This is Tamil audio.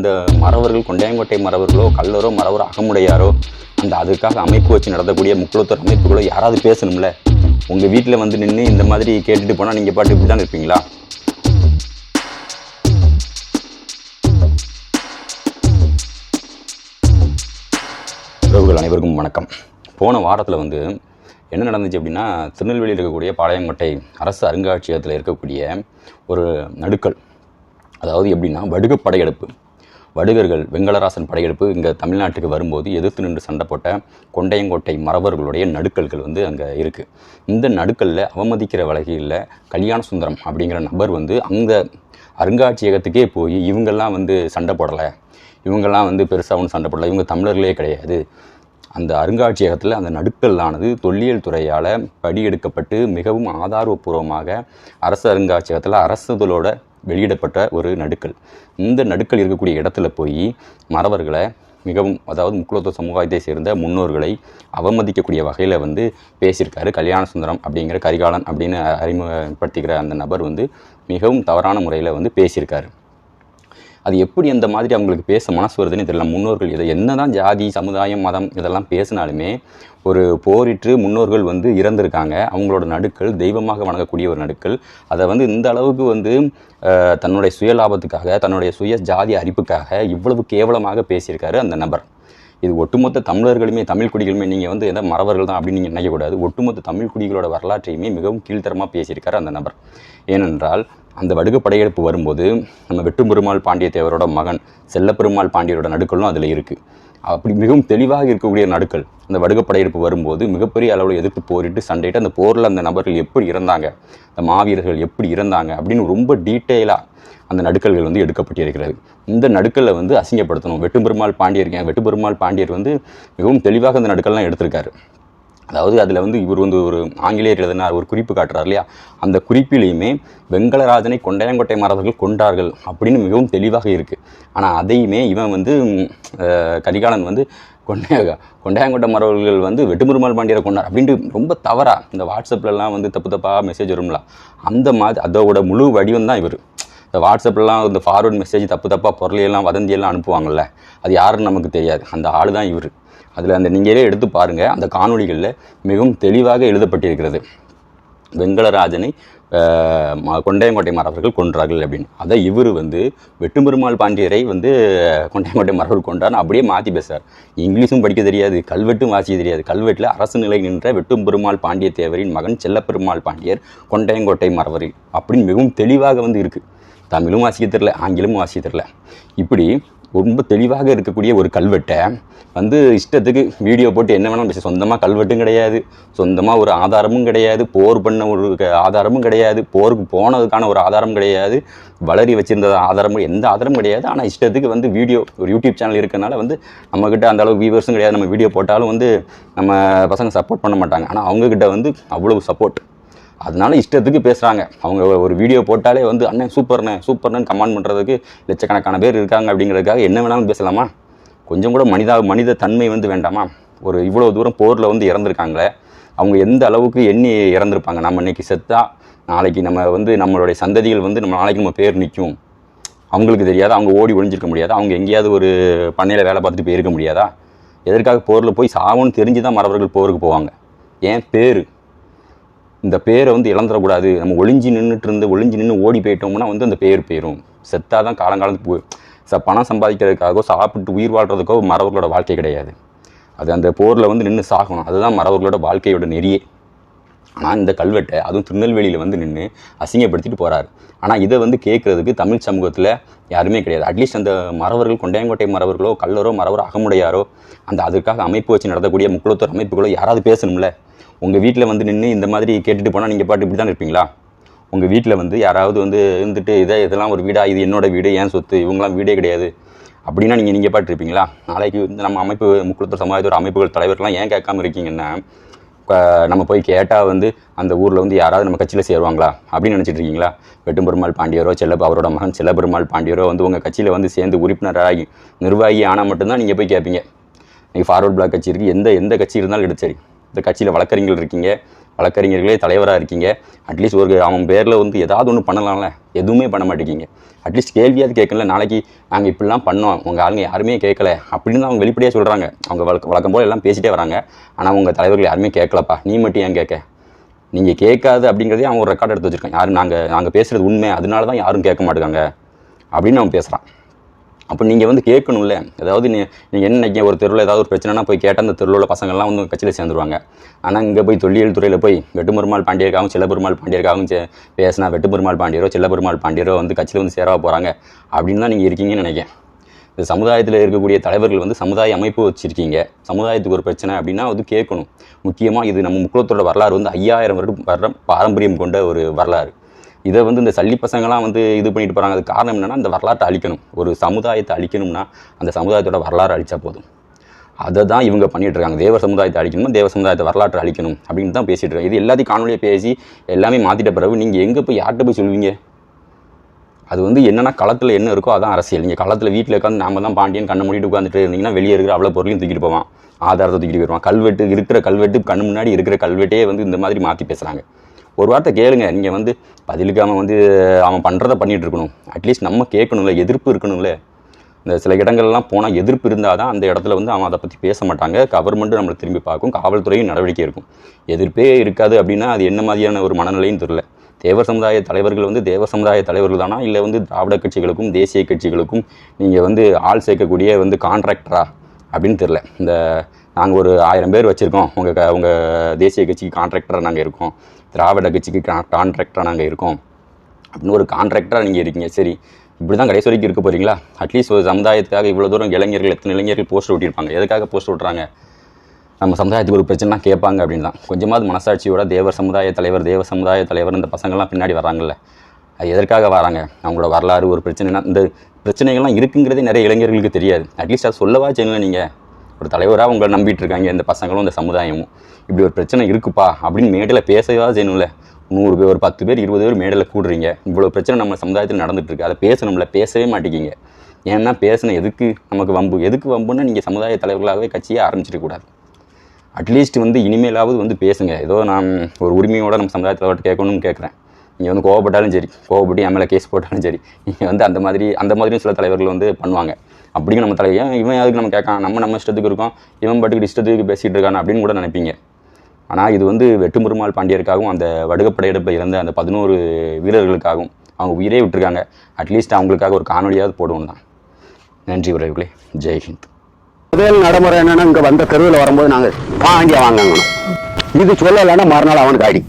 இந்த மறவர்கள் கொண்டையங்கோட்டை மறவர்களோ கல்லரோ மறவரோ அகமுடையாரோ அந்த அதுக்காக அமைப்பு வச்சு நடத்தக்கூடிய முக்குளத்தூர் அமைப்புகளோ யாராவது பேசணும்ல? உங்கள் வீட்டில் வந்து நின்று இந்த மாதிரி கேட்டுட்டு போனால் நீங்கள் பாட்டு இப்படி தான் இருப்பீங்களா? உறவுகள் அனைவருக்கும் வணக்கம். போன வாரத்தில் வந்து என்ன நடந்துச்சு அப்படின்னா திருநெல்வேலியில் இருக்கக்கூடிய பாளையங்கோட்டை அரசு அருங்காட்சியகத்தில் இருக்கக்கூடிய ஒரு நடுக்கல் அதாவது எப்படின்னா வடுகு படையெடுப்பு. வடுகர்கள் வெங்கடராசன் படையெடுப்பு இங்கே தமிழ்நாட்டுக்கு வரும்போது எதிர்த்து நின்று சண்டை போட்ட கொண்டையங்கோட்டை மறவர்களுடைய நடுக்கல்கள் வந்து அங்கே இருக்குது இந்த நடுக்கல்ல அவமதிக்கிற வகையில் கல்யாண சுந்தரம் அப்படிங்கிற நபர் வந்து அந்த அருங்காட்சியகத்துக்கே போய் இவங்கெல்லாம் வந்து சண்டை போடலை. இவங்கெல்லாம் வந்து பெருசாக ஒன்றும் சண்டை போடலை. இவங்க தமிழர்களே கிடையாது. அந்த அருங்காட்சியகத்தில் அந்த நடுக்கல்லானது தொல்லியல் துறையால் படியெடுக்கப்பட்டு மிகவும் ஆதாரபூர்வமாக அரசு அருங்காட்சியகத்தில் அரசுகளோட வெளியிடப்பட்ட ஒரு நடுக்கல். இந்த நடுக்கல் இருக்கக்கூடிய இடத்துல போய் மறவர்களை மிகவும் அதாவது முக்குலத்துவ சமுதாயத்தை சேர்ந்த முன்னோர்களை அவமதிக்கக்கூடிய வகையில் வந்து பேசியிருக்காரு கல்யாண சுந்தரம் அப்படிங்கிற கரிகாலன் அப்படின்னு அறிமுகப்படுத்திக்கிற அந்த நபர் வந்து மிகவும் தவறான முறையில் வந்து பேசியிருக்காரு. அது எப்படி அந்த மாதிரி அவங்களுக்கு பேச மனசு வருதுன்னு தெரியல. முன்னோர்கள் இதை என்னதான் ஜாதி சமுதாயம் மதம் இதெல்லாம் பேசினாலுமே ஒரு போரிட்டு முன்னோர்கள் வந்து இறந்திருக்காங்க. அவங்களோட நடுக்கள் தெய்வமாக வணங்கக்கூடிய ஒரு நடுக்கள். அதை வந்து இந்த அளவுக்கு வந்து தன்னுடைய தன்னுடைய சுயலாபத்துக்காக தன்னுடைய சுய ஜாதி அரிப்புக்காக இவ்வளவு கேவலமாக பேசியிருக்காரு அந்த நபர். இது ஒட்டுமொத்த தமிழர்களுமே தமிழ் குடிகளுமே நீங்கள் வந்து எந்த மறவர்கள் தான் அப்படின்னு நீங்கள் நினைக்கக்கூடாது. ஒட்டுமொத்த தமிழ் குடிகளோட வரலாற்றையுமே மிகவும் கீழ்த்தரமாக பேசியிருக்காரு அந்த நபர். ஏனென்றால் அந்த வடுகு படையெடுப்பு வரும்போது நம்ம வெட்டும்பெருமாள் பாண்டியத்தேவரோட மகன் செல்லப்பெருமாள் பாண்டியரோட நடுக்கலும் அதில் இருக்குது அப்படி மிகவும் தெளிவாக இருக்கக்கூடிய நடுக்கள் அந்த வடுக படையெடுப்பு வரும்போது மிகப்பெரிய அளவில் எதிர்த்து போரிட்டு சண்டையிட்டு அந்த போரில் அந்த நபர்கள் எப்படி இறந்தாங்க அந்த மாவீரர்கள் எப்படி இறந்தாங்க அப்படின்னு ரொம்ப டீட்டெயிலாக அந்த நடுக்கல்கள் வந்து எடுக்கப்பட்டிருக்கிறது. இந்த நடுக்கலை வந்து அசிங்கப்படுத்தணும். வெட்டுப்பெருமாள் பாண்டியர் வெட்டுபெருமாள் பாண்டியர் வந்து மிகவும் தெளிவாக அந்த நடுக்கல்லாம் எடுத்திருக்காரு. அதாவது அதில் வந்து இவர் வந்து ஒரு ஆங்கிலேயர் எழுதினார் ஒரு குறிப்பு காட்டுறார் இல்லையா? அந்த குறிப்பிலையுமே வெங்கடராஜனை கொண்டையங்கோட்டை மறவர்கள் கொண்டார்கள் அப்படின்னு மிகவும் தெளிவாக இருக்குது ஆனால் அதையுமே இவன் வந்து கரிகாலன் வந்து கொண்டையாக கொண்டையாங்கோட்டை மறவர்கள் வந்து வெட்டுமுருமால் பாண்டியரை கொண்டார் அப்படின்ட்டு ரொம்ப தவறாக இந்த வாட்ஸ்அப்லலாம் வந்து தப்பு தப்பாக மெசேஜ் வரும்ல. அந்த மாதிரி அதோட முழு வடிவம் தான் இவர். இந்த வாட்ஸ்அப்லாம் இந்த ஃபார்வர்ட் மெசேஜ் தப்பு தப்பாக பொருளையெல்லாம் வதந்தியெல்லாம் அனுப்புவாங்கள்ல அது யாருன்னு நமக்கு தெரியாது. அந்த ஆள் தான் இவர். அதில் அந்த நீங்களே எடுத்து பாருங்கள் அந்த காணொளிகளில் மிகவும் தெளிவாக எழுதப்பட்டிருக்கிறது. வெங்கடராஜனை கொண்டையங்கோட்டை மறவர்கள் கொன்றார்கள் அப்படின்னு. அதை இவர் வந்து வெட்டும்பெருமாள் பாண்டியரை வந்து கொண்டையங்கோட்டை மறவர்கள் கொண்டார்னு அப்படியே மாற்றி பேசுகிறார் இங்கிலீஷும் படிக்க தெரியாது கல்வெட்டும் வாசிக்க தெரியாது. கல்வெட்டில் அரசு நிலை நின்ற வெட்டும்பெருமாள் பாண்டிய தேவரின் மகன் செல்லப்பெருமாள் பாண்டியர் கொண்டையங்கோட்டை மறவர்கள் அப்படின்னு மிகவும் தெளிவாக வந்து இருக்குது தமிழும் வாசிக்க தெரில ஆங்கிலமும் வாசிக்க தெரில இப்படி ரொம்ப தெளிவாக இருக்கக்கூடிய ஒரு கல்வெட்டை வந்து இஷ்டத்துக்கு வீடியோ போட்டு என்ன வேணாலும் பேச சொந்தமாக கல்வெட்டும் கிடையாது சொந்தமாக ஒரு ஆதாரமும் கிடையாது போர் பண்ண ஒரு ஆதாரமும் கிடையாது போருக்கு போனதுக்கான ஒரு ஆதாரம் கிடையாது வளரி வச்சிருந்த ஆதாரமும் எந்த ஆதாரமும் கிடையாது. ஆனால் இஷ்டத்துக்கு வந்து வீடியோ ஒரு யூடியூப் சேனல் இருக்கிறனால வந்து நம்மக்கிட்ட அந்த அளவுக்கு வியூவர்ஸும் கிடையாது. நம்ம வீடியோ போட்டாலும் வந்து நம்ம பசங்க சப்போர்ட் பண்ண மாட்டாங்க. ஆனால் அவங்கக்கிட்ட வந்து அவ்வளவு சப்போர்ட் அதனால இஷ்டத்துக்கு பேசுகிறாங்க அவங்க ஒரு- வீடியோ போட்டாலே வந்து அண்ணன் சூப்பர்ண்ணே சூப்பர்னு கமெண்ட் பண்ணுறதுக்கு லட்சக்கணக்கான பேர் இருக்காங்க அப்படிங்கிறதுக்காக என்ன வேணாலும் பேசலாமா? கொஞ்சம் கூட மனிதா மனித தன்மை வந்து வேண்டாமா? ஒரு இவ்வளோ தூரம் போரில் வந்து இறந்துருக்காங்களே அவங்க எந்த அளவுக்கு எண்ணி இறந்துருப்பாங்க? நம்ம இன்னைக்கு செத்தா நாளைக்கு நம்ம வந்து நம்மளுடைய சந்ததிகள் வந்து நம்ம நாளைக்கு நம்ம பேர் நிற்கும். அவங்களுக்கு தெரியாது? அவங்க ஓடி ஒழிஞ்சிருக்க முடியாதா? அவங்க எங்கேயாவது ஒரு பண்ணையில் வேலை பார்த்துட்டு போயிருக்க முடியாதா? எதற்காக போரில் போய் சாவுன்னு தெரிஞ்சு தான் மறவர்கள் போருக்கு போவாங்க. ஏன்? பேர். இந்த பேரை வந்து இழந்துடக்கூடாது. நம்ம ஒளிஞ்சு நின்றுட்டு இருந்து ஒளிஞ்சு நின்று ஓடி போயிட்டோம்னா வந்து அந்த பேர் போயிடும் செத்தாக தான் காலங்காலத்துக்கு போய் ச பணம் சம்பாதிக்கிறதுக்காகவோ சாப்பிட்டு உயிர் வாழ்கிறதுக்கோ மறவர்களோட வாழ்க்கை கிடையாது. அது அந்த போரில் வந்து நின்று சாகணும். அதுதான் மறவர்களோட வாழ்க்கையோட நெறியே. ஆனால் இந்த கல்வெட்டை அதுவும் திருநெல்வேலியில் வந்து நின்று அசிங்கப்படுத்திட்டு போகிறார் ஆனால் இதை வந்து கேட்குறதுக்கு தமிழ் சமூகத்தில் யாருமே கிடையாது. அட்லீஸ்ட் அந்த மறவர்கள் கொண்டையங்கோட்டை மறவர்களோ கல்லரோ மறவரோ அகமுடையாரோ அந்த அதுக்காக அமைப்பு வச்சு நடத்தக்கூடிய முக்குளத்தூர் அமைப்புகளோ யாராவது பேசணும்ல? உங்கள் வீட்டில் வந்து நின்று இந்த மாதிரி கேட்டுட்டு போனால் நீங்கள் பாட்டு இப்படி தான் இருப்பீங்களா? உங்கள் வீட்டில் வந்து யாராவது வந்து இருந்துட்டு இதை இதெல்லாம் ஒரு வீடாக இது என்னோட வீடு ஏன் சொத்து இவங்களாம் வீடே கிடையாது. அப்படின்னா நீங்கள் நீங்கள் பாட்டு இருப்பீங்களா? நாளைக்கு வந்து நம்ம அமைப்பு முக்குளத்தூர் சமுதாயத்தோட அமைப்புகள் தலைவர்கள்லாம் ஏன் கேட்காம இருக்கீங்கன்னா நம்ம போய் கேட்டால் வந்து அந்த ஊரில் வந்து யாராவது நம்ம கட்சியில் சேருவாங்களா அப்படின்னு நினச்சிட்டு இருக்கீங்களா? வெட்டும்பெருமாள் பாண்டியரோ செல்ல அவரோட மகன் செல்லப்பெருமாள் பாண்டியரோ வந்து உங்கள் கட்சியில் வந்து சேர்ந்து உறுப்பினராகி நிர்வாகி ஆனால் மட்டும்தான் நீங்கள் போய் கேட்பீங்க நீங்கள் ஃபார்வர்ட் பிளாக் கட்சி இருக்குது எந்த எந்த கட்சி இருந்தாலும் எடுத்து சரி. இந்த கட்சியில் வழக்கறிஞர்கள் இருக்கீங்க. வழக்கறிஞர்களே தலைவராக இருக்கீங்க. அட்லீஸ்ட் ஒரு அவன் பேரில் வந்து ஏதாவது ஒன்று பண்ணலாம்ல. எதுவுமே பண்ண மாட்டேங்கிங்க அட்லீஸ்ட் கேள்வியாவது கேட்கல நாளைக்கு நாங்கள் இப்படிலாம் பண்ணோம். உங்கள் ஆளுங்க யாருமே கேட்கல. அப்படின்னு அவங்க வெளிப்படையாக சொல்கிறாங்க அவங்க வழக்க வழக்கம் போல் எல்லாம் பேசிட்டே வராங்க. ஆனால் உங்கள் தலைவர்கள் யாருமே கேட்கலப்பா. நீ மட்டும் ஏன் கேட்க? நீங்கள் கேட்காது அப்படிங்கிறதே அவன் ஒரு ரெக்கார்ட் எடுத்து வச்சிருக்கான் யாரும் நாங்கள் நாங்கள் பேசுகிறது உண்மை. அதனால தான் யாரும் கேட்க மாட்டேங்காங்க அப்படின்னு அவன் பேசுகிறான் அப்போ நீங்கள் வந்து கேட்கணும்ல. அதாவது நீ நீங்கள் என்ன ஒரு தெருவில் ஏதாவது ஒரு பிரச்சனைனா போய் கேட்டால் அந்த தெருவில் பசங்கள்லாம் வந்து கட்சியில் சேர்ந்துருவாங்க. ஆனால் இங்கே போய் தொல்லியல் துறையில் போய் வெட்டுமருமாள் பாண்டியருக்காகவும் சிலபெருமாள் பாண்டியருக்காகவும் சே- பேசினா வெட்டுபெருமாள் பாண்டியரோ சிலபெருமாள் பாண்டியரோ வந்து கட்சியில் வந்து சேரவா போகிறாங்க அப்படின்னு தான் நீங்கள் இருக்கீங்கன்னு நினைக்கிறேன். இந்த சமுதாயத்தில் இருக்கக்கூடிய தலைவர்கள் வந்து சமுதாய அமைப்பு வச்சுருக்கீங்க. சமுதாயத்துக்கு ஒரு பிரச்சனை அப்படின்னா அது கேட்கணும். முக்கியமாக இது நம்ம முக்குளத்தோட வரலாறு வந்து ஐயாயிரம் வருடம் வர பாரம்பரியம் கொண்ட ஒரு வரலாறு. இதை வந்து இந்த சல்லி பசங்களாம் வந்து இது பண்ணிட்டு போகிறாங்க அது காரணம் என்னென்னா இந்த வரலாற்றை அழிக்கணும். ஒரு சமுதாயத்தை அழிக்கணும்னா அந்த சமுதாயத்தோட வரலாறு அழித்தா போதும். அதை தான் இவங்க பண்ணிட்டு இருக்காங்க. தேவ சமுதாயத்தை அழிக்கணும்? தேவ சமுதாயத்தை வரலாற்றை அழிக்கணும் அப்படின்னு தான் பேசிகிட்டு இருக்காங்க. இது எல்லாத்தையும் காணொலியை பேசி எல்லாமே மாற்றிட்ட பிறகு நீங்கள் எங்கே போய் யார்கிட்ட போய் சொல்லுவீங்க? அது வந்து என்னென்னா களத்தில் என்ன இருக்கோ அதான் அரசியல். நீங்கள் களத்தில் வீட்டில் உட்காந்து நாம தான் பாண்டியன் கண்ணை மூடிட்டு உட்காந்துட்டு இருந்தீங்கன்னா வெளியே இருக்கிற அவ்வளோ பொருளையும் தூக்கிட்டு போவான். ஆதாரத்தை தூக்கிட்டு போயிடுவான். கல்வெட்டு இருக்கிற கல்வெட்டு கண்ணு முன்னாடி இருக்கிற கல்வெட்டே வந்து இந்த மாதிரி மாற்றி பேசுகிறாங்க ஒரு வார்த்தை கேளுங்க. நீங்கள் வந்து பதிலுக்காமல் வந்து அவன் பண்ணுறத பண்ணிகிட்டு இருக்கணும். அட்லீஸ்ட் நம்ம கேட்கணும்ல எதிர்ப்பு இருக்கணும்ல. இந்த சில இடங்கள்லாம் போனால் எதிர்ப்பு இருந்தால் தான் அந்த இடத்துல வந்து அவன் அதை பற்றி பேச மாட்டாங்க. கவர்மெண்ட்டும் நம்மளை திரும்பி பார்க்கும். காவல்துறையும் நடவடிக்கை இருக்கும் எதிர்ப்பே இருக்காது அப்படின்னா அது என்ன மாதிரியான ஒரு மனநிலைன்னு தெரில தேவர் சமுதாய தலைவர்கள் வந்து தேவ சமுதாய தலைவர்கள் தானா? இல்லை வந்து திராவிட கட்சிகளுக்கும் தேசிய கட்சிகளுக்கும் நீங்கள் வந்து ஆள் சேர்க்கக்கூடிய வந்து கான்ட்ராக்டரா அப்படின்னு தெரில இந்த நாங்கள் ஒரு ஆயிரம் பேர் வச்சுருக்கோம். உங்கள் க உங்கள் தேசிய கட்சிக்கு கான்ட்ராக்டராக நாங்கள் இருக்கோம். திராவிட கட்சிக்கு கான்ட்ராக்டராக நாங்கள் இருக்கோம். அப்படின்னு ஒரு கான்ட்ராக்டராக நீங்கள் இருக்கீங்க. சரி இப்படி தான் கடைசி வரைக்கும் இருக்க போகிறீங்களா அட்லீஸ்ட் ஒரு சமுதாயத்துக்காக இவ்வளோ தூரம் இளைஞர்கள் எத்தனை இளைஞர்கள் போஸ்டர் ஒட்டியிருப்பாங்க எதுக்காக போஸ்டர் ஓட்டுறாங்க? நம்ம சமுதாயத்துக்கு ஒரு பிரச்சனை கேட்பாங்க அப்படின்னு தான் கொஞ்சமாவது மனசாட்சியோட தேவர் சமுதாய தலைவர் தேவ சமுதாய தலைவர் இந்த பசங்கள்லாம் பின்னாடி வராங்கல்ல அது எதற்காக வராங்க? அவங்களோட வரலாறு ஒரு பிரச்சனைனா இந்த பிரச்சனைகள்லாம் இருக்குங்கிறதே நிறைய இளைஞர்களுக்கு தெரியாது. அட்லீஸ்ட் அதை சொல்லவா செய்யல நீங்கள் ஒரு தலைவராக உங்களை நம்பிட்டு இருக்காங்க இந்த பசங்களும் இந்த சமுதாயமும். இப்படி ஒரு பிரச்சனை இருக்குப்பா அப்படின்னு மேடையில் பேசவா செய்யணும்ல? நூறு பேர் ஒரு பத்து பேர் இருபது பேர் மேடையில் கூடுறீங்க. இவ்வளோ பிரச்சனை நம்ம சமுதாயத்தில் நடந்துட்டு இருக்கு அதை பேசணும்ல பேசவே மாட்டேங்கிங்க. ஏன்னா பேசின எதுக்கு? நமக்கு வம்பு. எதுக்கு வம்புன்னா நீங்கள் சமுதாய தலைவர்களாகவே கட்சியை ஆரம்பிச்சிடக்கூடாது அட்லீஸ்ட் வந்து இனிமேலாவது வந்து பேசுங்க. ஏதோ நான் ஒரு உரிமையோட நம்ம சமுதாய தலைவர்கிட்ட கேட்கணும்னு கேட்குறேன். நீங்கள் வந்து கோவப்பட்டாலும் சரி கோவப்பட்டு என் மேலே கேஸ் போட்டாலும் சரி நீங்கள் வந்து அந்த மாதிரி அந்த மாதிரியும் சில தலைவர்கள் வந்து பண்ணுவாங்க. அப்படிங்க நம்ம தலைவர் ஏன் இவன் யாருக்கு நம்ம கேட்கான் நம்ம நம்ம இஷ்டத்துக்கு இருக்கோம். இவன் பாட்டுக்கு இஷ்டத்துக்கு பேசிகிட்டு இருக்கான் அப்படின்னு கூட நினைப்பீங்க. ஆனால் இது வந்து வெட்டுமுருமாள் பாண்டியருக்காகவும் அந்த வடுகப்படையெடுப்பில் இறந்த அந்த பதினோரு வீரர்களுக்காகவும் அவங்க உயிரே விட்டுருக்காங்க. அட்லீஸ்ட் அவங்களுக்காக ஒரு காணொலியாவது போடுவோம் தான். நன்றி உறவுகளே. ஜெய்ஹிந்த் முதல் நடைமுறை என்னன்னா இங்கே வந்த தெருவில் வரும்போது நாங்கள் வாங்கி வாங்கணும் இது சொல்லலைன்னா மறுநாள் அவனுக்கு அடி